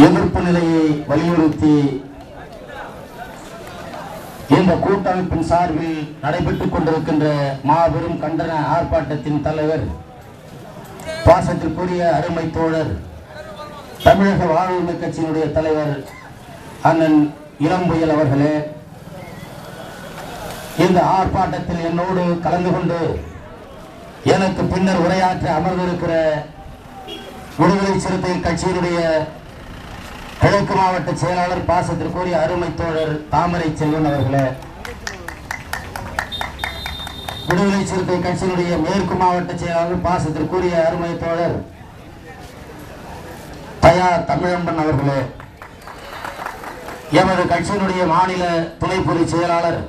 எதிர்ப்பு நிலையை வலியுறுத்தி இந்த கூட்டமைப்பின் சார்பில் நடைபெற்றுக் கொண்டிருக்கின்ற மாபெரும் கண்டன ஆர்ப்பாட்டத்தின் தலைவர் பாசத்திற்குரிய அருமை தோழர் தமிழக வாழ்வுரிமை கட்சியினுடைய தலைவர் அண்ணன் இளம்புயல் அவர்களே இந்த ஆர்ப்பாட்டத்தில் என்னோடு கலந்து கொண்டு எனக்கு பின்னர் உரையாற்ற அமர்ந்திருக்கிற விடுதலை சிறுத்தை கட்சியினுடைய கிழக்கு மாவட்ட செயலாளர் பாசத்திற்குரிய அருமை தோழர் தாமரை செல்வன் அவர்களே. விடுதலை சிறுத்தை கட்சியினுடைய மேற்கு மாவட்ட செயலாளர் பாசத்திற்குரிய அருமை தோழர் தயா தமிழம்பன் அவர்களே. எமது கட்சியினுடைய மாநில துணைப்பொறி செயலாளர்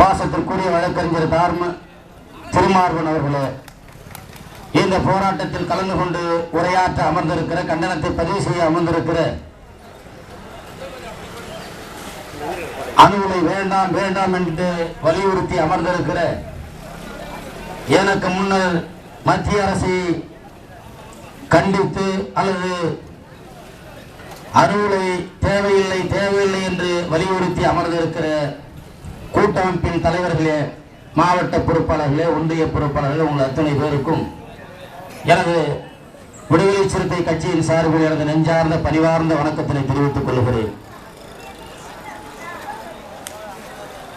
பாசத்திற்குரிய வழக்கறிஞர் தார்ம திருமார்பன் அவர்களே. இந்த போராட்டத்தில் கலந்து கொண்டு உரையாற்ற அமர்ந்திருக்கிற கண்டனத்தை பதிவு செய்ய அமர்ந்திருக்கிற அணுகுலை வேண்டாம் வேண்டாம் என்று வலியுறுத்தி அமர்ந்திருக்கிற எனக்கு முன்னர் மத்திய அரசை கண்டித்து அல்லது அணுகுலை தேவையில்லை தேவையில்லை என்று வலியுறுத்தி அமர்ந்திருக்கிற கூட்டமைப்பின் தலைவர்களே மாவட்ட பொறுப்பாளர்களே ஒன்றிய பொறுப்பாளர்களே உங்கள் அத்தனை பேருக்கும் எனது விடுதலை சிறுத்தை கட்சியின் சார்பில் எனது நெஞ்சார்ந்த பணிவார்ந்த வணக்கத்தினை தெரிவித்துக் கொள்கிறேன்.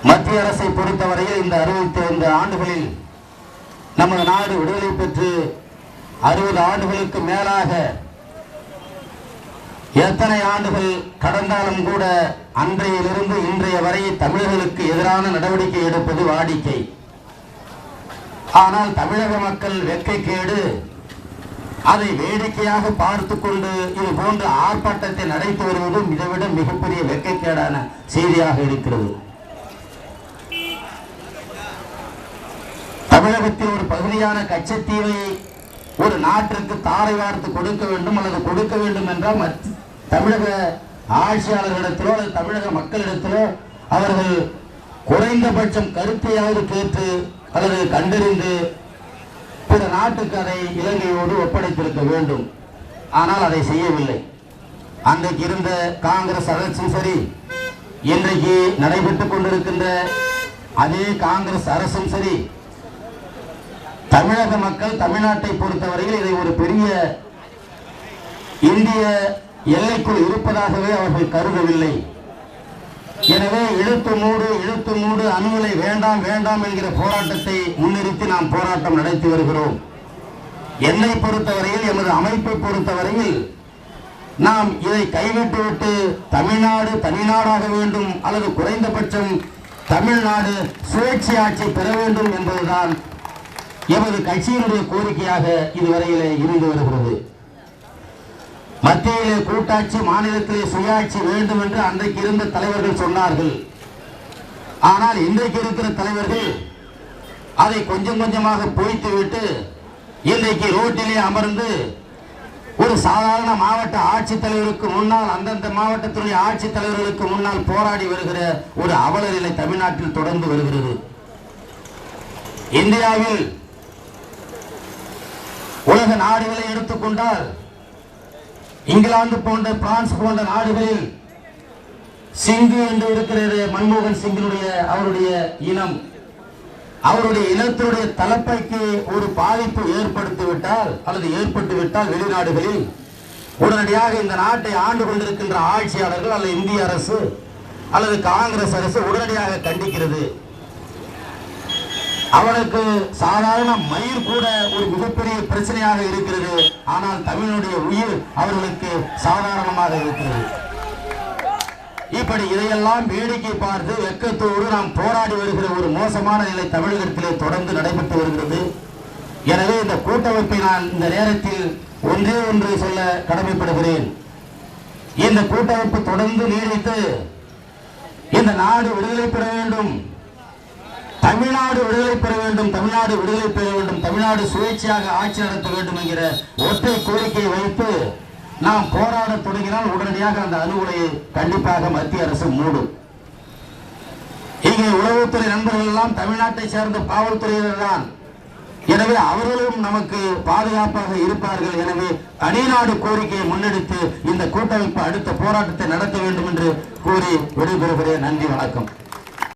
மத்திய அரசை பொறுத்தவரையில் இந்த அறுபத்தி ஐந்து ஆண்டுகளில் நமது நாடு விடுதலை பெற்று அறுபது ஆண்டுகளுக்கு மேலாக எத்தனை ஆண்டுகள் கடந்தாலும் கூட அன்றையிலிருந்து இன்றைய வரை தமிழர்களுக்கு எதிரான நடவடிக்கை எடுப்பது வாடிக்கை. ஆனால் தமிழக மக்கள் வெட்கைக்கேடு அதை வேடிக்கையாக பார்த்து கொண்டு இது போன்ற ஆர்ப்பாட்டத்தை நடத்தி வருவதும் இதைவிட மிகப்பெரிய வெட்கைக்கேடான செய்தியாக இருக்கிறது. தமிழகத்தில் ஒரு பகுதியான கச்சத்தீவை ஒரு நாட்டிற்கு தாரை வார்த்து கொடுக்க வேண்டும் அல்லது கொடுக்க வேண்டும் என்றால் மத்- தமிழக ஆட்சியாளர்களிடத்திலோ அல்லது தமிழக மக்களிடத்திலோ அவர்கள் குறைந்தபட்சம் கருத்தையாவது கேட்டு அல்லது கண்டறிந்து பிற நாட்டுக்கு அதை இலங்கையோடு ஒப்படைத்திருக்க வேண்டும். ஆனால் அதை செய்யவில்லை. அன்றைக்கு இருந்த காங்கிரஸ் அரசும் சரி இன்றைக்கு நடைபெற்றுக் கொண்டிருக்கின்ற அதே காங்கிரஸ் அரசும் சரி தமிழக மக்கள் தமிழ்நாட்டை பொறுத்தவரையில் இதை ஒரு பெரிய இந்திய எல்லைக்குள் இருப்பதாகவே அவர்கள் கருதவில்லை. எனவே இழுப்பு மூடு இழுப்பு மூடு அணுகலை வேண்டாம் வேண்டாம் என்கிற போராட்டத்தை முன்னிறுத்தி நாம் போராட்டம் நடத்தி வருகிறோம். என்னை பொறுத்தவரையில் எமது அமைப்பை பொறுத்தவரையில் நாம் இதை கைவிட்டுவிட்டு தமிழ்நாடு தனிநாடாக வேண்டும் அல்லது குறைந்தபட்சம் தமிழ்நாடு சுழற்சி ஆட்சி பெற வேண்டும் என்பதுதான் எமது கட்சியினுடைய கோரிக்கையாக இதுவரையிலே இருந்து வருகிறது. மத்தியிலே கூட்டாட்சி மாநிலத்திலே சுயாட்சி வேண்டும் என்று அன்றைக்கு இருந்த தலைவர்கள் சொன்னார்கள். ஆனால் இன்றைக்கு இருக்கிற தலைவர்கள் அதை கொஞ்சம் கொஞ்சமாக பொய்த்து விட்டு இன்றைக்கு ரோட்டிலே அமர்ந்து ஒரு சாதாரண மாவட்ட ஆட்சித்தலைவருக்கு முன்னால் அந்தந்த மாவட்டத்துடைய ஆட்சித்தலைவர்களுக்கு முன்னால் போராடி வருகிற ஒரு அவலநிலை தமிழ்நாட்டில் தொடர்ந்து வருகிறது. இந்தியாவில் உலக நாடுகளை எடுத்துக்கொண்டால் இங்கிலாந்து போன்ற பிரான்ஸ் போன்ற நாடுகளில் சிங்கு என்று இருக்கிறது மன்மோகன் சிங்கினுடைய அவருடைய இனம். அவருடைய இனத்தினுடைய தலைப்பைக்கு ஒரு பாதிப்பு ஏற்படுத்தி விட்டால் அல்லது ஏற்பட்டு விட்டால் வெளிநாடுகளில் உடனடியாக இந்த நாட்டை ஆண்டு கொண்டிருக்கின்ற ஆட்சியாளர்கள் அல்லது இந்திய அரசு அல்லது காங்கிரஸ் அரசு உடனடியாக கண்டிக்கிறது. அவனுக்கு சாதாரண மயிர் கூட ஒரு மிகப்பெரிய பிரச்சனையாக இருக்கிறது. ஆனால் தமிழனுடைய உயிர் அவர்களுக்கு சாதாரணமாக இருக்கிறது. இப்படி இதையெல்லாம் வேடிக்கை பார்த்து வெக்கத்தோடு நாம் போராடி வருகிற ஒரு மோசமான நிலை தமிழகத்திலே தொடர்ந்து நடைபெற்று வருகிறது. எனவே இந்த கூட்டமைப்பை நான் இந்த நேரத்தில் ஒன்றே ஒன்று சொல்ல கடமைப்படுகிறேன். இந்த கூட்டமைப்பு தொடர்ந்து நீடித்து இந்த நாடு விடுதலை பெற வேண்டும். தமிழ்நாடு விடுதலை பெற வேண்டும் தமிழ்நாடு விடுதலை பெற வேண்டும் தமிழ்நாடு சுயேட்சையாக ஆட்சி நடத்த வேண்டும் என்கிற ஒற்றை கோரிக்கையை வைத்து நாம் போராட தொடங்கினால் உடனடியாக அந்த அணுகுலையை கண்டிப்பாக மத்திய அரசு மூடும். இங்கே உளவுத்துறை நண்பர்கள் எல்லாம் தமிழ்நாட்டை சேர்ந்த காவல்துறையினர் தான். எனவே அவர்களும் நமக்கு பாதுகாப்பாக இருப்பார்கள். எனவே தனிநாடு கோரிக்கையை முன்னெடுத்து இந்த கூட்டமைப்பு அடுத்த போராட்டத்தை நடத்த வேண்டும் என்று கூறி விடைபெறுகிறேன். நன்றி வணக்கம்.